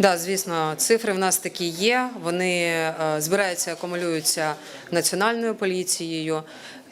Да, звісно, цифри в нас такі є. Вони е, збираються, акумулюються національною поліцією.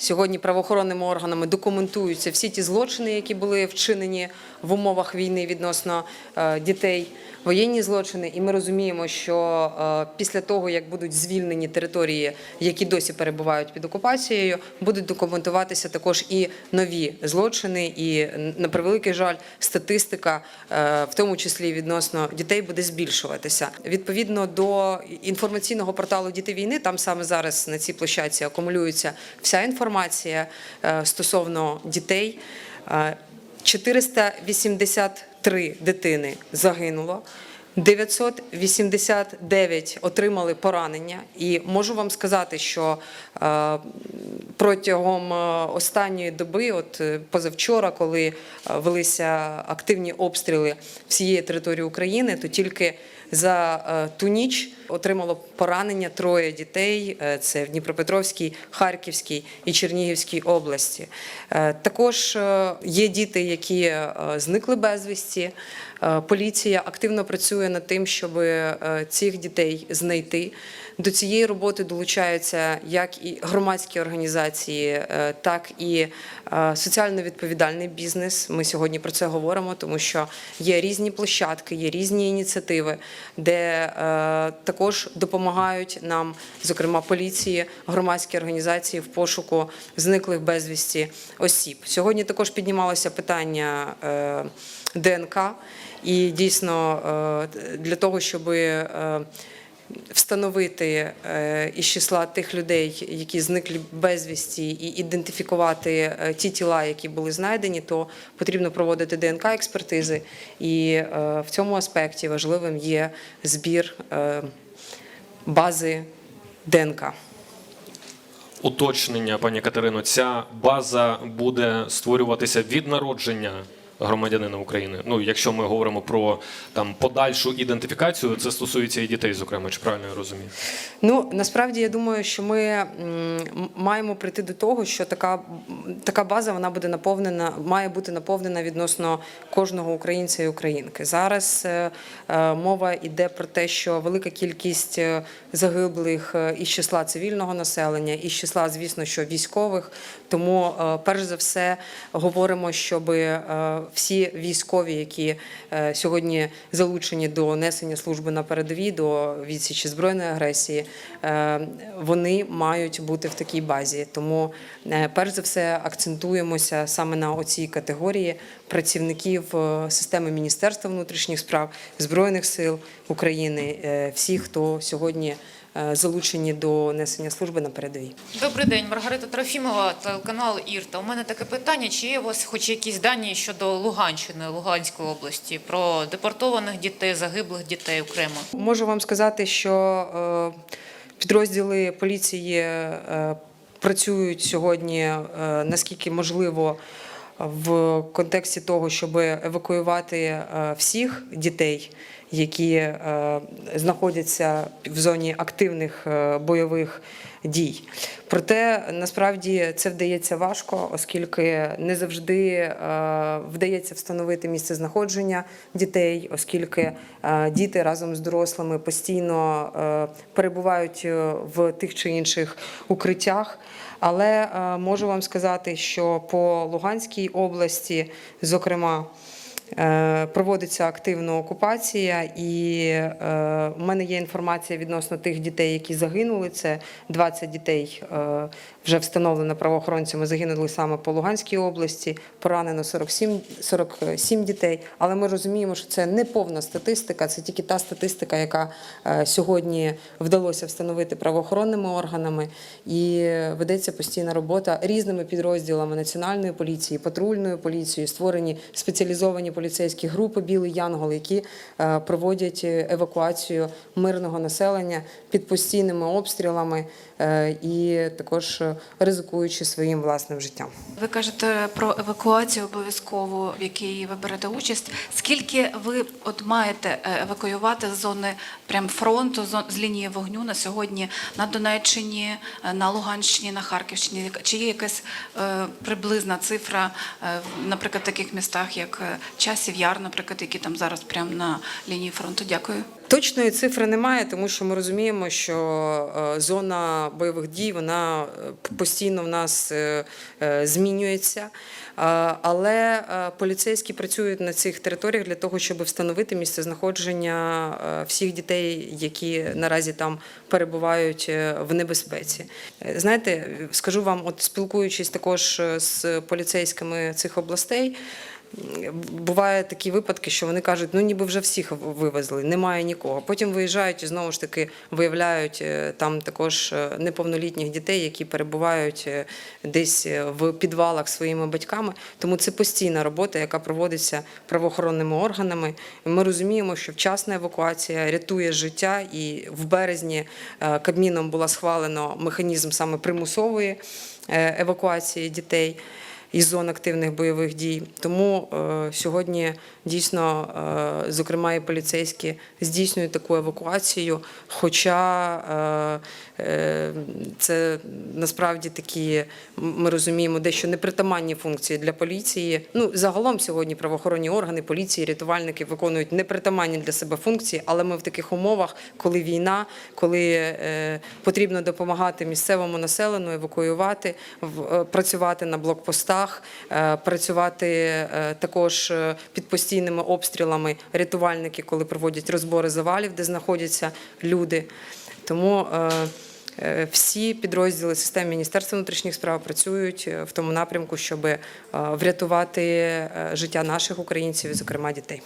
Сьогодні правоохоронними органами документуються всі ті злочини, які були вчинені в умовах війни відносно е, дітей, воєнні злочини. І ми розуміємо, що е, після того, як будуть звільнені території, які досі перебувають під окупацією, будуть документуватися також і нові злочини. І на превеликий жаль, статистика, е, в тому числі відносно дітей, буде збільшуватися. Відповідно до інформаційного порталу Діти війни, там саме зараз на цій площадці акумулюється вся інформація е, стосовно дітей. Е, 483 дитини загинуло. 989 отримали поранення, і можу вам сказати, що е, протягом е, останньої доби, от е, позавчора, коли е, велися активні обстріли всієї території України, то тільки за е, ту ніч отримало поранення троє дітей. Е, Це в Дніпропетровській, Харківській і Чернігівській області. Е, Також є діти, які зникли безвісті. Поліція активно працює над тим, щоб цих дітей знайти. До цієї роботи долучаються як і громадські організації, е, так і е, соціально відповідальний бізнес. Ми сьогодні про це говоримо, тому що є різні площадки, є різні ініціативи, де е, також допомагають нам, зокрема поліції, громадські організації в пошуку зниклих безвісті осіб. Сьогодні також піднімалося питання ДНК, і дійсно для того, щоб встановити е, із числа тих людей, які зникли безвісті, і ідентифікувати е, ті тіла, які були знайдені, то потрібно проводити ДНК експертизи. І е, в цьому аспекті важливим є збір бази ДНК. Уточнення, пані Катерино, ця база буде створюватися від народження громадянина України. Ну, якщо ми говоримо про там подальшу ідентифікацію, це стосується і дітей, зокрема, чи правильно я розумію? Ну насправді я думаю, що ми маємо прийти до того, що така, така база вона буде наповнена, має бути наповнена відносно кожного українця і українки. Зараз е, е, мова йде про те, що велика кількість е, загиблих е, із числа цивільного населення, із числа, звісно, що військових. Тому, е, перш за все, говоримо, щоб е, всі військові, які е, сьогодні залучені до несення служби на передовій, до відсічі збройної агресії, е, вони мають бути в такій базі. Тому, е, перш за все, акцентуємося саме на оцій категорії працівників системи Міністерства внутрішніх справ, Збройних сил України, всіх, хто сьогодні залучені до несення служби на передовій. Добрий день, Маргарита Трофімова, телеканал Ірта. У мене таке питання: чи є у вас хоч якісь дані щодо Луганщини, Луганської області, про депортованих дітей, загиблих дітей окремо? Можу вам сказати, що е, підрозділи поліції е, працюють сьогодні е, наскільки можливо в контексті того, щоб евакуювати е, всіх дітей, які е, знаходяться в зоні активних е, бойових дій. Проте насправді це вдається важко, оскільки не завжди е, вдається встановити місце знаходження дітей, оскільки діти разом з дорослими постійно перебувають в тих чи інших укриттях. Але можу вам сказати, що по Луганській області, зокрема, Проводиться активна окупація, і е, у мене є інформація відносно тих дітей, які загинули. Це 20 дітей е, вже встановлено правоохоронцями. Загинули саме по Луганській області. Поранено 47, 47 дітей. Але ми розуміємо, що це не повна статистика, це тільки та статистика, яка е, сьогодні вдалося встановити правоохоронними органами. І ведеться постійна робота різними підрозділами національної поліції, патрульної поліції, створені спеціалізовані поліцейські групи Білий Янгол, які е, проводять евакуацію мирного населення під постійними обстрілами е, і також е, ризикуючи своїм власним життям. Ви кажете про евакуацію обов'язково, в якій ви берете участь. Скільки ви от маєте е, евакуювати з зони прям фронту, з лінії вогню на сьогодні на Донеччині, е, на Луганщині, на Харківщині? Чи є якась е, приблизна цифра, е, наприклад, в таких містах, як е, часів яр, наприклад, які там зараз прямо на лінії фронту. Дякую. Точної цифри немає, тому що ми розуміємо, що е, зона бойових дій вона е, постійно в нас е, змінюється. Але поліцейські працюють на цих територіях для того, щоб встановити місце знаходження всіх дітей, які наразі там перебувають в небезпеці. Знаєте, скажу вам, от спілкуючись також з поліцейськими цих областей. Бувають такі випадки, що вони кажуть, ну ніби вже всіх вивезли, немає нікого. Потім виїжджають і знову ж таки виявляють е, там також е, неповнолітніх дітей, які перебувають е, десь в підвалах своїми батьками. Тому це постійна робота, яка проводиться правоохоронними органами. Ми розуміємо, що вчасна евакуація рятує життя, і в березні Кабміном було схвалено механізм саме примусової евакуації дітей із зон активних бойових дій. Тому е, сьогодні дійсно, е, зокрема, і поліцейські здійснюють таку евакуацію. Хоча е, це насправді такі, ми розуміємо, дещо непритаманні функції для поліції. Ну, загалом сьогодні правоохоронні органи, поліції, рятувальники виконують непритаманні для себе функції, але ми в таких умовах, коли війна, коли потрібно допомагати місцевому населенню, евакуювати, працювати на блокпостах, е, працювати е, також е, під постійними обстрілами рятувальники, коли проводять розбори завалів, де знаходяться люди. Тому всі підрозділи системи Міністерства внутрішніх справ працюють в тому напрямку, щоб врятувати життя наших українців, зокрема дітей.